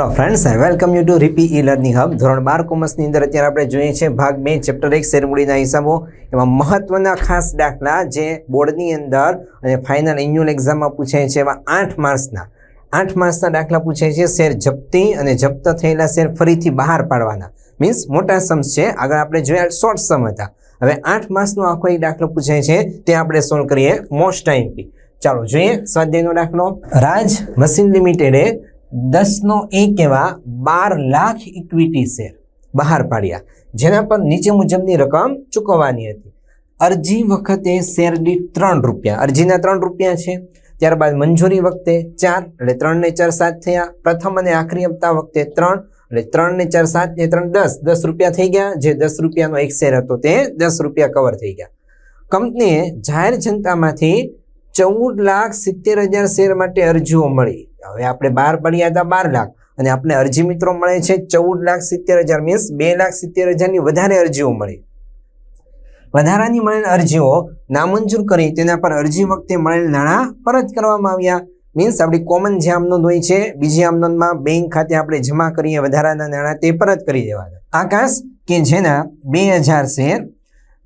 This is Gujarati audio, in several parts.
Hello friends welcome you to RP e learning hub ધોરણ બાર કોમર્સની અંદર અત્યારે આપણે જોઈએ છે ભાગ બે ચેપ્ટર એક શેરમૂડીના હિસાબો. એમાં મહત્વના ખાસ દાખલા જે બોર્ડની અંદર અને ફાઇનલ એન્યુઅલ એક્ઝામમાં પૂછાય છે એવા આઠ માર્ક્સના. આઠ માર્ક્સના દાખલા પૂછાય છે શેર જપ્તી અને જપ્ત થયેલા શેર ફરીથી બહાર પાડવાના. મીન્સ મોટા સમ્સ છે. આગળ આપણે જોયા શોર્ટ સમ હતા. હવે આઠ માર્ક્સનો આખો એક દાખલો પૂછાય છે. તે આપણે સોલ્વ કરીએ મોસ્ટ ટાઈમથી ચાલો જોઈએ સ્વાધ્યાયનો દાખલો. રાજ મશીન લિમિટેડે દસનો એક એવા બાર લાખ ઇક્વિટી શેર બહાર પાડ્યા. જેના પર નીચે મુજબની રકમ ચૂકવવાની હતી. અરજી વખતે શેર દીઠ ત્રણ રૂપિયા. અરજીના ત્રણ રૂપિયા છે. ત્યારબાદ મંજૂરી વખતે ચાર એટલે ત્રણ ને ચાર સાત થયા. પ્રથમ અને આખરી હપ્તા વખતે ત્રણ એટલે ત્રણ ને ચાર સાત ને ત્રણ દસ. દસ રૂપિયા થઈ ગયા. જે દસ રૂપિયાનો એક શેર હતો તે દસ રૂપિયા કવર થઈ ગયા. કંપનીએ જાહેર જનતામાંથી ચૌદ લાખ સિત્તેર હજાર શેર માટે અરજીઓ મળી. હવે આપણે બાર પડ્યા હતા બાર લાખ. અને આપણે અરજી મિત્રો મળે છે ચૌદ લાખ સિત્તેર હજાર. મીન્સ બે લાખ સિત્તેર હજારની વધારે અરજીઓ મળી. વધારાની મળેલ અરજીઓ નામંજૂર કરી તેના પર અરજી વખતે મળેલ નાણાં પરત કરવામાં આવ્યા. મીન્સ આપણી કોમન જે આમનોંધ હોય છે, બીજી આમનોંધમાં બેંક ખાતે આપણે જમા કરીએ, વધારાના નાણાં તે પરત કરી દેવાના. આકાશ કે જેના બે હજાર શેર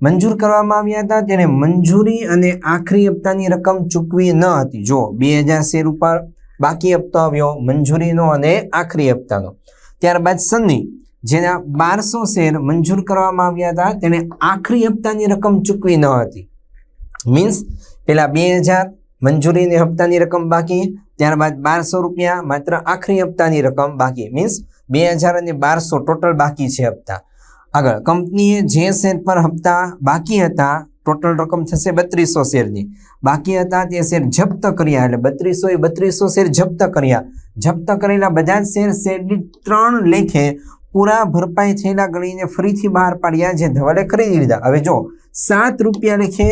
મંજૂર કરવામાં આવ્યા હતા તેને મંજૂરી અને આખરી હપ્તાની રકમ ચૂકવી ન હતી. જો બે હજાર શેર ઉપર બાકી હપ્તો આવ્યો મંજૂરીનો અને આખરી હપ્તાનો. ત્યારબાદ સન્ની જેના બારસો શેર મંજૂર કરવામાં આવ્યા હતા, તેણે આખરી હપ્તાની રકમ ચૂકવી ન હતી. મીન્સ, પેલા બે હજાર મંજૂરીની હપ્તાની રકમ બાકી, ત્યારબાદ બારસો રૂપિયા માત્ર આખરી હપ્તાની રકમ બાકી. મીન્સ, બે હજાર અને બારસો ટોટલ બાકી છે હપ્તા. આગળ, કંપનીએ જે શેર પર હપ્તા બાકી હતા ટોટલ રકમ થશે બત્રીસો શેરની. બાકી હતા તે શેર જપ્ત કર્યા એટલે બત્રીસો એ બત્રીસો શેર જપ્ત કર્યા. જપ્ત કરેલા બધા જ શેર શેરની ત્રણ લેખે પૂરા ભરપાઈ થયેલા ગણીને ફરીથી બહાર પાડ્યા જે ધવલે ખરીદી લીધા. હવે જો સાત રૂપિયા લેખે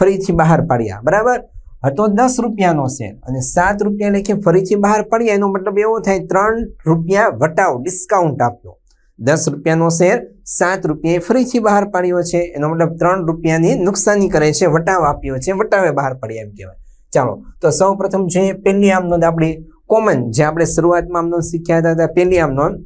ફરીથી બહાર પાડ્યા. બરાબર? હતો દસ રૂપિયાનો શેર અને સાત રૂપિયા લેખે ફરીથી બહાર પાડ્યા એનો મતલબ એવો થાય ત્રણ રૂપિયા વટાવ ડિસ્કાઉન્ટ આપ્યો. દસ રૂપિયાનો શેર સાત રૂપિયાએ ફરીથી બહાર પાડ્યો છે. એનો મતલબ ત્રણ રૂપિયાની નુકસાની કરે છે, વટાવ આપ્યો છે. વટાવે બહાર પડ્યા એમ કહેવાય. ચાલો, તો સૌ પ્રથમ જોઈએ પહેલી આમનોંધ આપણી કોમન જે આપણે શરૂઆતમાં આમનોંધ શીખ્યા હતા પહેલી આમનોંધ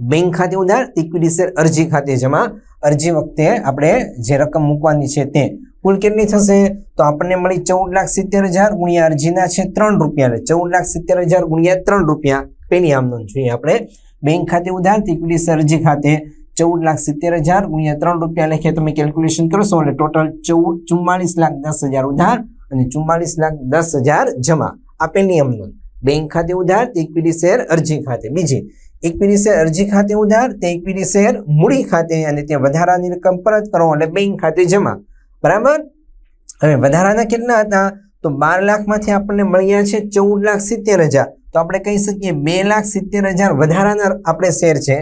બેંક ખાતે ઉધાર ઇક્વિટી શેર અરજી ખાતે જમા. અરજી વખતે આપણે જે રકમ મૂકવાની છે તે કુલ કેટલી થશે? તો આપણને મળી ચૌદ લાખ સિત્તેર હજાર ગુણ્યા અરજીના છે ત્રણ રૂપિયા. ચૌદ લાખ સિત્તેર હજાર ગુણ્યા ત્રણ રૂપિયા. પેલી આમનોંધ જોઈએ આપણે. બેંક ખાતે ઉધાર ઇક્વિટી શેર અરજી ખાતે ચૌદ લાખ સિત્તેર હજાર ગુણ્યા ત્રણ રૂપિયા લેખે તમે કેલ્ક્યુલેશન કરશો એટલે ટોટલ ચૌદ ચુમ્માલીસ લાખ દસ હજાર ઉધાર અને ચુમ્માલીસ લાખ દસ હજાર જમા. આપેલી આમનોંધ બેંક ખાતે ઉધાર, તે ઇક્વિટી શેર અરજી ખાતે. બીજી ઇક્વિટી શેર અરજી ખાતે ઉધાર, તે ઇક્વિટી શેર મૂડી ખાતે અને ત્યાં વધારાની રકમ પરત કરો એટલે બેંક ખાતે જમા. બરાબર? હવે વધારાના કેટલા હતા? તો બાર લાખમાંથી આપણને મળ્યા છે ચૌદ લાખ સિત્તેર હજાર. તો આપણે કહી શકીએ બે લાખ સિત્તેર હજાર વધારાના આપણે શેર છે.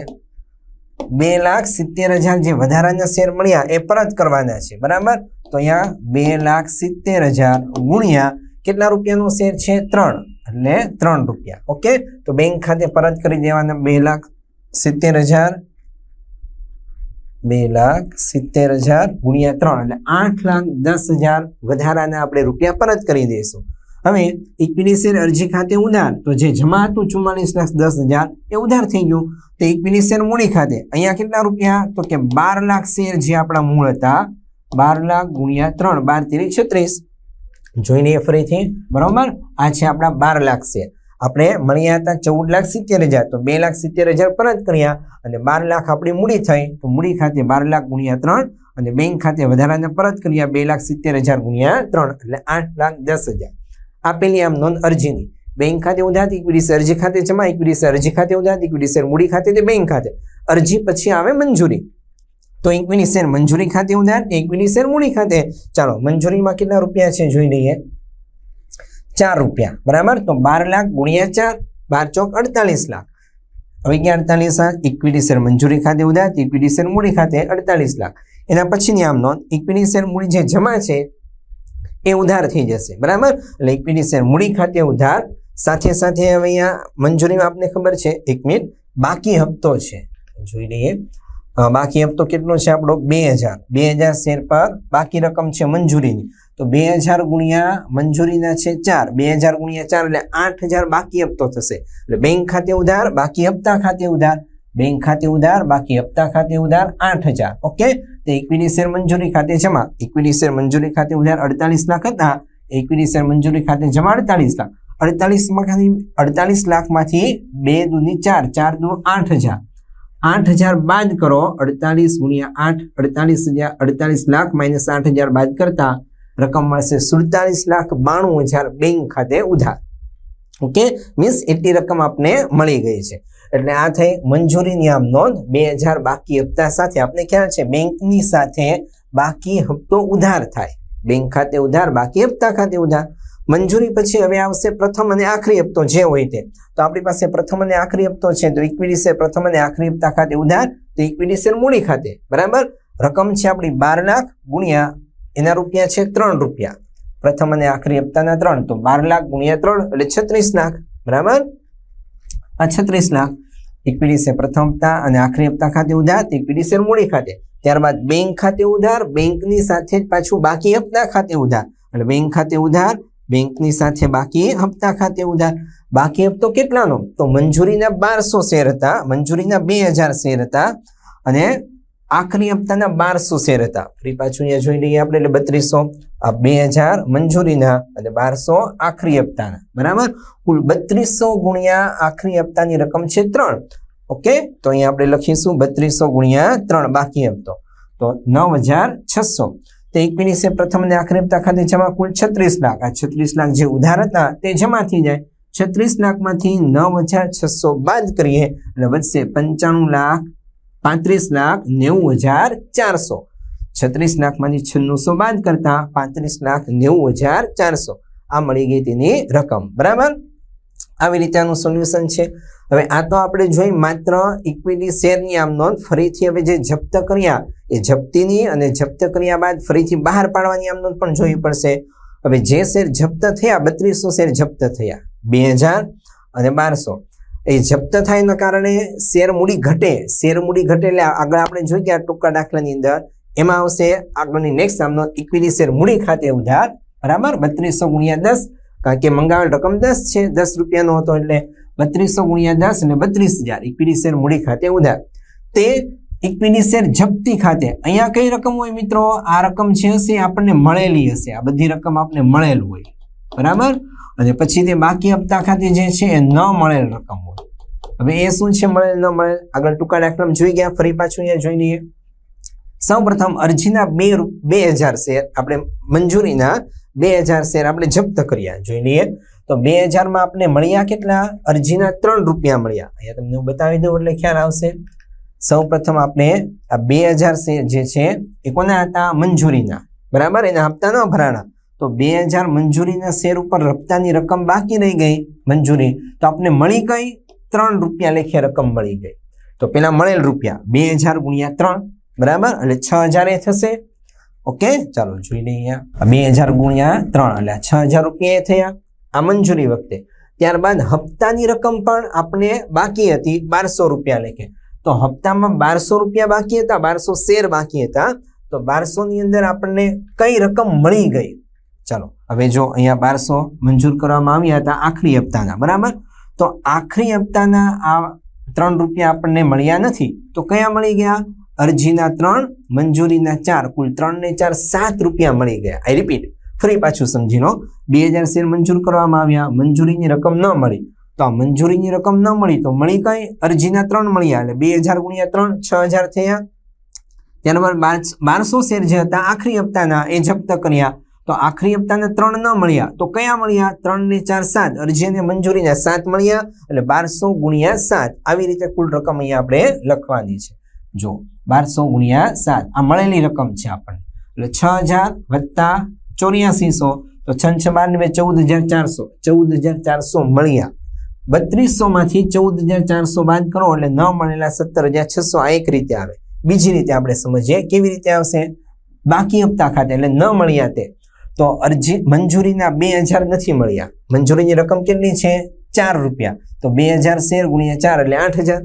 બે લાખ સિત્તેર હજાર જે વધારાના શેર મળ્યા એ પરત કરવાના છે, બરાબર? તો અહીંયા બે લાખ સિત્તેર હજાર ગુણ્યા કેટલા રૂપિયાનો શેર છે? ત્રણ. એટલે ત્રણ રૂપિયા. ઓકે? તો બેંક ખાતે પરત કરી દેવાના બે લાખ સિત્તેર હજાર. બે લાખ સિત્તેર હજાર ગુણ્યા ત્રણ. એટલે આઠ લાખ દસ હજાર વધારાના આપણે રૂપિયા પરત કરી દઈશું. હવે ઇક્વિટી અરજી ખાતે ઉધાર. તો જે જમા હતું ચુમ્માલીસ લાખ દસ હજાર, એ ઉધાર થઈ ગયું. તો ઇક્વિટી મૂડી ખાતે. અહીંયા કેટલા રૂપિયા? તો કે બાર લાખ શેર જે આપણા મૂળ હતા, બાર લાખ ગુણ્યા ત્રણ, બાર તેરી છત્રીસ. જોઈ લઈએ ફરીથી બરાબર? આ છે આપણા બાર લાખ શેર. આપણે મળ્યા હતા ચૌદ લાખ સિત્તેર હજાર. તો બે લાખ સિત્તેર હજાર પરત કર્યા અને બાર લાખ આપણી મૂડી થઈ. તો મૂડી ખાતે બાર લાખ ગુણ્યા ત્રણ અને બેંક ખાતે વધારાને પરત કર્યા બે લાખ સિત્તેર હજાર ગુણ્યા ત્રણ એટલે આઠ લાખ દસ હજાર. આપેલી આમ નોંધ અરજીની. બેંક ખાતે ઉધાર ઇક્વિટી અરજી ખાતે જમા ઇક્વિટી અરજી ખાતે ઉધાર ઇક્વિટી શેર મૂડી ખાતે તે બેંક ખાતે. અરજી પછી આવે મંજૂરી. તો ઇક્વિટી શેર મંજૂરી ખાતે ઉધાર ઇક્વિટી શેર મૂડી ખાતે. ચાલો, મંજૂરીમાં કેટલા રૂપિયા છે જોઈ લઈએ. ચાર રૂપિયા, બરાબર? તો બાર લાખ ગુણ્યા ચાર, બાર ચોક અડતાલીસ લાખ. હવે ક્યાં અડતાલીસ લાખ ઇક્વિટી શેર મંજૂરી ખાતે ઉધાર ઇક્વિટી શેર મૂડી ખાતે અડતાલીસ લાખ. એના પછીની આમ નોંધ ઇક્વિટી શેર મૂડી જે જમા છે એ ઉધાર થઈ જશે. બરાબર? એટલે ઇક્વિટી શેર મૂડી ખાતે ઉધાર. સાથે સાથે હવે અહીંયા મંજૂરીમાં આપને ખબર છે, એક મિનિટ, બાકી હપ્તો છે. જોઈ લઈએ. બાકી હપ્તો કેટલો છે આપણો? બે હજાર. બે હજાર શેર પર બાકી રકમ છે મંજૂરીની. તો બે હજાર ગુણ્યા મંજૂરીના છે ચાર. બે હજાર ગુણ્યા ચાર એટલે આઠ હજાર બાકી હપ્તો થશે. એટલે બેંક ખાતે ઉધાર, બાકી હપ્તા ખાતે ઉધાર. બેંક ખાતે ઉધાર, બાકી હપ્તા ખાતે ઉધાર આઠ હજાર. ઓકે? તો ઇક્વિટી શેર મંજૂરી ખાતે જમા. ઇક્વિટી શેર મંજૂરી ખાતે ઉધાર અડતાલીસ લાખ હતા. ઇક્વિટી શેર મંજૂરી ખાતે જમા અડતાલીસ લાખ. અડતાલીસમાંથી અડતાલીસ લાખમાંથી બે દૂની ચાર ચાર દૂ આઠ હજાર. આઠ હજાર બાદ કરો અડતાલીસ ગુણ્યા આઠ, અડતાલીસ હજાર, અડતાલીસ લાખ માઇનસ આઠ હજાર બાદ કરતા રકમ મળશે સુડતાલીસ લાખ બાણું હજાર બેંક ખાતે ઉધાર. ઓકે? મીન્સ એટલી રકમ આપને મળી ગઈ છે. એટલે આ થઈ મંજૂરીની આમ નોંધ. બે હજાર બાકી હપ્તા સાથે આપણે ખ્યાલ છે, બેંકની સાથે બાકી હપ્તો ઉધાર થાય. બેંક ખાતે ઉધાર, બાકી હપ્તા ખાતે ઉધાર. મંજૂરી પછી હવે આવશે પ્રથમ અને આખરી હપ્તો જે હોય તે. તો આપણી પાસે પ્રથમ અને આખરી હપ્તો છે, તો ઇક્વિટી શેર પ્રથમ અને આખરી હપ્તા ખાતે ઉધાર, તો ઇક્વિટી શેર મૂડી ખાતે. બરાબર? રકમ છે આપણી બાર લાખ ગુણ્યા એના રૂપિયા છે ત્રણ રૂપિયા. પ્રથમ અને આખરી હપ્તાના ત્રણ, તો બાર લાખ ગુણ્યા ત્રણ એટલે છત્રીસ લાખ. બરાબર? આ છત્રીસ લાખ. ઇક્વિટી શેર પ્રથમ હપ્તા અને આખરી હપ્તા ખાતે ઉધાર ઇક્વિટી શેર મૂડી ખાતે. ત્યારબાદ બેંક ખાતે ઉધાર, બેંકની સાથે જ પાછું બાકી હપ્તા ખાતે ઉધાર. એટલે બેંક ખાતે ઉધાર, બેંકની સાથે બાકી હપ્તા ખાતે ઉધાર. બાકી હપ્તો કેટલાનો? તો મંજૂરીના બારસો શેર હતા, મંજૂરીના બે હજાર શેર હતા. અને આખરી હપ્તાના બારસો શેર હતા. ફરી પાછું અહીંયા જોઈ લઈએ આપણે, એટલે બત્રીસો, આ બે હજાર મંજૂરીના, અને બારસો આખરી હપ્તાના. બરાબર? કુલ બત્રીસો ગુણ્યા આખરી હપ્તાની રકમ છે ત્રણ. ઓકે? તો અહીંયા આપણે લખીશું બત્રીસો ગુણ્યા ત્રણ, બાકી હપ્તો. તો નવ હજાર છસો. તે એક છે, પ્રથમ અને આખરી હપ્તા ખાતે જમા કુલ છત્રીસ લાખ. આ છત્રીસ લાખ જે ઉધાર હતા, તે જમા થઈ જાય. છત્રીસ લાખમાંથી નવ હજાર છસો બાદ કરીએ, એટલે વધશે પંચાણું લાખ પાંત્રીસ લાખ નેવું હજાર ચારસો. છત્રીસ લાખમાંથી છન્નુસો બાદ કરતા પાંત્રીસ લાખ નેવું હજાર ચારસો. આ મળી ગઈ તેની રકમ. બરાબર? આવી રીતે આનું સોલ્યુશન છે. હવે આ તો આપણે જોઈ માત્ર ઇક્વિટી શેરની આમ નોંધ ફરીથી હવે જે જપ્ત કર્યા, એ જપ્તીની અને જપ્ત કર્યા બાદ ફરીથી બહાર પાડવાની આમ નોંધ પણ જોવી પડશે. હવે જે શેર જપ્ત થયા, બત્રીસો શેર જપ્ત થયા, બે હજાર અને બારસો. એ જપ્ત થાયના કારણે શેર મૂડી ઘટે. શેર મૂડી ઘટે એટલે આગળ આપણે જોઈ ગયા ટૂંકા દાખલાની અંદર. એમાં આવશે આગળની નેક્સ્ટ આમનો ઇક્વિટી શેર મૂડી ખાતે ઉધાર. બરાબર? બત્રીસો ગુણ્યા દસ. કારણ કે મંગાવેલ રકમ દસ છે. દસ રૂપિયાનો હતો એટલે બત્રીસો ગુણ્યા દસ અને બત્રીસ હજાર. ઇક્વિટી શેર મૂડી ખાતે ઉધાર. તે ઇક્વિટી શેર જપ્તી ખાતે. અહીંયા કઈ રકમ હોય મિત્રો? આ રકમ છે આપણને મળેલી હશે. આ બધી રકમ આપણને મળેલ હોય. બરાબર? અને પછી તે બાકી હપ્તા ખાતે જે છે એ ન મળેલ રકમ હોય. હવે એ શું છે મળેલ, ન મળેલ? આગળ ટૂંકા દાખલામાં જોઈ ગયા, ફરી પાછું અહીંયા જોઈ લઈએ. સૌપ્રથમ અરજીના બે બે હજાર શેર આપણે મંજૂરીના બે હજાર શેર આપણે જપ્ત કર્યા, જોઈ લઈએ. તો બે હજારમાં આપણે મળ્યા કેટલા? અરજીના ત્રણ રૂપિયા મળ્યા. અહીંયા તમને હું બતાવી દઉં એટલે ખ્યાલ આવશે. સૌ પ્રથમ આપણે આ બે હજાર શેર જે છે એ કોના હતા? મંજૂરીના. બરાબર? એના હપ્તા ન ભરાણા. તો બે હજાર મંજૂરીના શેર ઉપર રપ્તાની રકમ બાકી રહી ગઈ મંજૂરી. તો આપણે મળી ગઈ ત્રણ રૂપિયા લેખે રકમ મળી ગઈ. તો પેલા મળેલ રૂપિયા બે હજાર ગુણ્યા ત્રણ, બરાબર? એટલે છ હજાર એ થશે. ઓકે, ચાલો જોઈ લઈએ બે હજાર ગુણ્યા ત્રણ, એટલે છ હજાર રૂપિયા એ થયા આ મંજૂરી વખતે. ત્યારબાદ હપ્તાની રકમ પણ આપણે બાકી હતી બારસો રૂપિયા લેખે. તો હપ્તામાં બારસો રૂપિયા બાકી હતા, બારસો શેર બાકી હતા. તો બારસો ની અંદર આપણને કઈ રકમ મળી ગઈ? ચાલો, હવે જો અહીંયા બારસો મંજૂર કરવામાં આવ્યા હતા આખરી હપ્તાના, બરાબર? તો આખરી હપ્તાના આ ત્રણ રૂપિયા આપણને મળ્યા નથી. તો કયા મળી ગયા? અરજીના ત્રણ, મંજૂરીના ચાર, કુલ ત્રણ ને ચાર, સાત રૂપિયા મળી ગયા. આઈ રિપીટ, ફરી પાછું સમજી લો બે હજાર શેર મંજૂર કરવામાં આવ્યા, મંજૂરીની રકમ ન મળી. તો આ મંજૂરીની રકમ ન મળી, તો મળી કઈ? અરજીના ત્રણ મળ્યા, એટલે બે હજાર ગુણ્યા ત્રણ, છ હજાર થયા. ત્યારબાદ બાર- બારસો શેર જે હતા આખરી હપ્તાના, એ જપ્ત કર્યા. તો આખરી હપ્તાને ત્રણ ન મળ્યા. તો કયા મળ્યા? ત્રણ ને ચાર સાત. અરજી અને મંજૂરીના સાત મળ્યા એટલે બારસો ગુણ્યા સાત. આવી રીતે કુલ રકમ અહીંયા આપણે લખવાની છે. જો બારસો ગુણ્યા સાત. આ મળેલી રકમ છે આપણને. એટલે છ હજાર વત્તા ચોર્યાસીસો. તો છ છ બાર ચૌદ હજાર ચારસો. ચૌદ હજાર ચારસો મળ્યા. બત્રીસો માંથી ચૌદ હજાર ચારસો બાદ કરો એટલે ન મળેલા સત્તર હજાર છસો આ એક રીતે આવે. બીજી રીતે આપણે સમજીએ કેવી રીતે આવશે? બાકી હપ્તા ખાતે એટલે ન મળ્યા તે. તો અરજી મંજૂરીના બે હજાર નથી મળ્યા. મંજૂરીની રકમ કેટલી છે? ચાર રૂપિયા. તો બે હજાર શેર ગુણ્યા ચાર એટલે આઠ હજાર.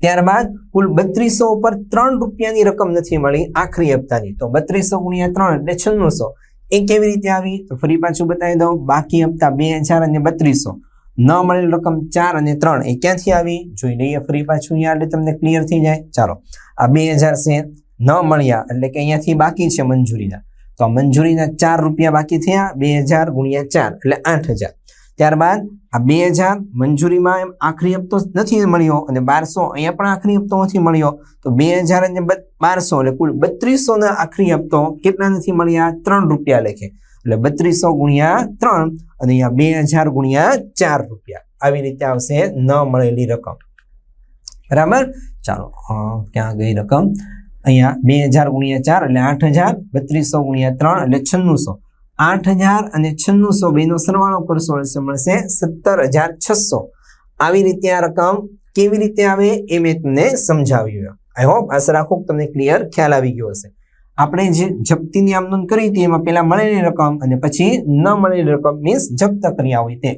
ત્યારબાદ કુલ બત્રીસો ઉપર ત્રણ રૂપિયાની રકમ નથી મળી આખરી હપ્તાની. તો બત્રીસો ગુણ્યા ત્રણ એટલે છન્નુસો. એ કેવી રીતે આવી? તો ફરી પાછું બતાવી દઉં. બાકી હપ્તા બે હજાર અને બત્રીસો. ન મળેલ રકમ ચાર અને ત્રણ એ ક્યાંથી આવી? જોઈ લઈએ ફરી પાછું અહીંયા એટલે તમને ક્લિયર થઈ જાય. ચાલો. આ બે હજાર શેર ન મળ્યા એટલે કે અહીંયાથી બાકી છે મંજૂરીના. તો મંજૂરીના ચાર રૂપિયા બાકી થયા, બે હજાર ગુણ્યા ચાર, એટલે આઠ હજાર. ત્યારબાદ આ બે હજાર મંજૂરીમાં એમ આખરી હપ્તો નથી મળ્યો અને બારસો અહીંયા પણ આખરી હપ્તો નથી મળ્યો. તો બે હજાર અને બારસો, એટલે કુલ બત્રીસો ના આખરી હપ્તો કેટલા નથી મળ્યા? ત્રણ રૂપિયા લેખે. એટલે બત્રીસો ગુણ્યા ત્રણ અને અહીંયા બે હજાર ગુણ્યા ચાર રૂપિયા. આવી રીતે આવશે ન મળેલી રકમ. બરાબર? ચાલો ક્યાં ગઈ રકમ? અહીંયા બે હજાર ગુણ્યા ચાર એટલે આઠ હજાર બત્રીસો ગુણ્યા ત્રણ એટલે છન્નુંસો. આઠ હજાર અને છન્નુંસો બેનો સરવાળો કરશો એટલે મળશે સત્તર હજાર છસો આવી રીતે આ રકમ કેવી રીતે આવે એ મેં તમને સમજાવ્યું આઈ હોપ આશા રાખું તમને ક્લિયર ખ્યાલ આવી ગયો હશે. આપણે જે જપ્તીની આમદન કરી હતી એમાં પહેલાં મળેલી રકમ અને પછી ન મળેલી રકમ મીન્સ જપ્ત કર્યા હોય તે.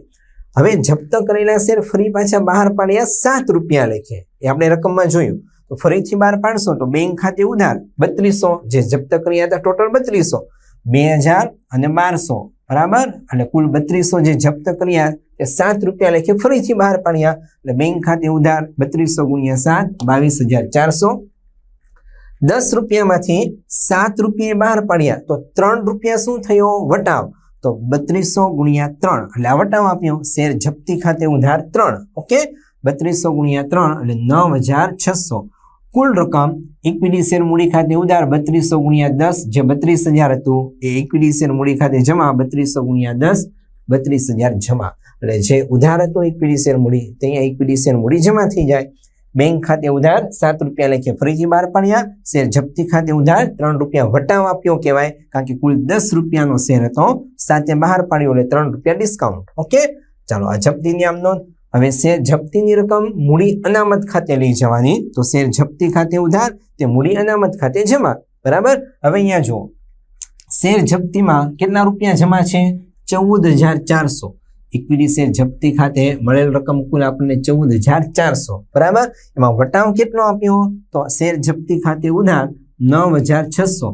હવે જપ્ત કરેલા શેર ફરી પાછા બહાર પાડ્યા સાત રૂપિયા લેખે. એ આપણે રકમમાં જોયું. તો ફરીથી બહાર પાડશો તો બેંક ખાતે ઉધાર બત્રીસો, જે જપ્ત કર્યા હતા ટોટલ બત્રીસો. બે હજાર અને બારસો, બરાબર? એટલે કુલ બત્રીસો જે જપ્ત કર્યા એ સાત રૂપિયા લેખે ફરીથી બહાર પાડ્યા. એટલે બેંક ખાતે ઉધાર બત્રીસો ગુણ્યા સાત, બાવીસ હજાર ચારસો. દસ રૂપિયામાંથી સાત રૂપિયા બહાર પાડ્યા. તો ત્રણ રૂપિયા શું થયો? વટાવ. તો બત્રીસો ગુણ્યા ત્રણ. એટલે આ વટાવ આપ્યો. શેર જપ્તી ખાતે ઉધાર ત્રણ. ઓકે? બત્રીસો ગુણ્યા ત્રણ એટલે નવ હજાર છસો. કુલ રકમ ઇક્વિટી શેર મૂડી ખાતે ઉધાર બત્રીસો ગુણ્યા દસ, જે બત્રીસ હજાર હતું, એ ઇક્વિટી શેર મૂડી ખાતે જમા, બત્રીસો ગુણ્યા દસ, બત્રીસ હજાર જમા. એટલે જે ઉધાર હતો ઇક્વિટી શેર મૂડી, તે અહીંયા ઇક્વિટી શેર મૂડી જમા થઈ જાય. બેંક ખાતે ઉધાર સાત રૂપિયા લખીએ ફરીથી બહાર પાડ્યા. શેર જપ્તી ખાતે ઉધાર ત્રણ રૂપિયા વટાવ આપ્યો કહેવાય. કારણ કે કુલ દસ રૂપિયાનો શેર હતો. સાતે બહાર પાડ્યો એટલે ત્રણ રૂપિયા ડિસ્કાઉન્ટ ઓકે? ચાલો, આ જપ્તીની આમ નોંધ. હવે શેર જપ્તીની રકમ મૂડી અનામત ખાતે લઈ જવાની. તો શેર જપ્તી ખાતે ઉધાર, તે મૂડી અનામત ખાતે જમા. બરાબર? હવે અહીંયા જુઓ. શેર જપ્તીમાં કેટલા રૂપિયા જમા છે? ચૌદ હજાર ચારસો. ઇક્વિટી શેર જપ્તી ખાતે મળેલ રકમ કુલ આપણને ચૌદ હજાર ચારસો. બરાબર? એમાં વટાવ કેટલો આપ્યો? તો શેર જપ્તી ખાતે ઉધાર નવ હજાર છસો.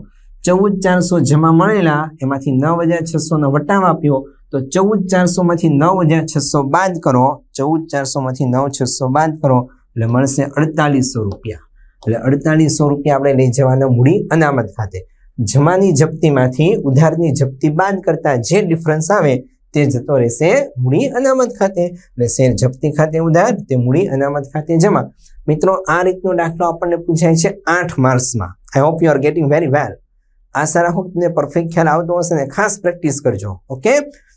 ચૌદ ચારસો જમા મળેલા, એમાંથી નવ હજાર છસો નો વટાવ આપ્યો. તો ચૌદ ચારસો માંથી નવ હજાર છસો બાદ કરો, ચૌદ ચારસો માંથી નવ છસો બાદ કરો, એટલે મળશે અડતાલીસો રૂપિયા. એટલે અડતાલીસો રૂપિયા આપણે લઈ જવાના મૂડી અનામત ખાતે. જમાની જપ્તીમાંથી ઉધારની જપ્તી બાદ કરતા જે ડિફરન્સ આવે તે જતો રહેશે મૂડી અનામત ખાતે. એટલે શેર જપ્તી ખાતે ઉધાર, તે મૂડી અનામત ખાતે જમા. મિત્રો, આ રીતનો દાખલો આપણને પૂછાય છે આઠ માર્ક્સમાં I hope you are getting very well આશા રાખું તમને પરફેક્ટ ખ્યાલ આવતો હશે ને ખાસ પ્રેક્ટિસ કરજો. Okay